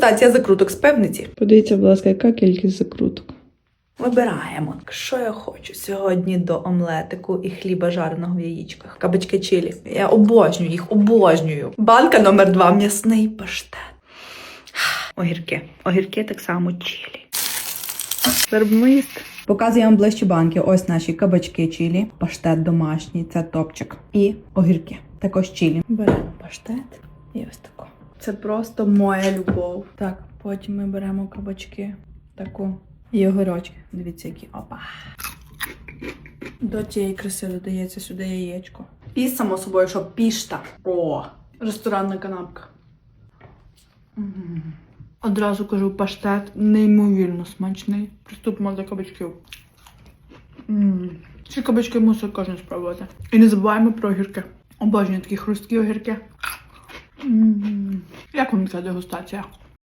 Дегустація закруток з певниці. Подивіться, будь ласка, яка кількість закруток. Вибираємо, що я хочу сьогодні до омлетику і хліба жареного в яєчках. Кабачки чилі. Я обожнюю їх, обожнюю. Банка номер два м'ясний паштет. Огірки. Огірки так само чилі. Їсти. Показую вам ближче банки. Ось наші кабачки чилі, паштет домашній, це топчик. І огірки. Також чилі. Беремо паштет і ось тако. Це просто моя любов. Так, потім ми беремо кабачки. Таку. І огірочки. Дивіться, які опа. До цієї краси додається сюди яєчко. І само собою, що пішта. О! Ресторанна канапка. Одразу кажу, паштет неймовірно смачний. Приступимо до кабачків. Ці кабачки мусить кожен спробувати. І не забуваємо про огірки. Обожнюю такі хрусткі огірки. Як вам ця дегустація?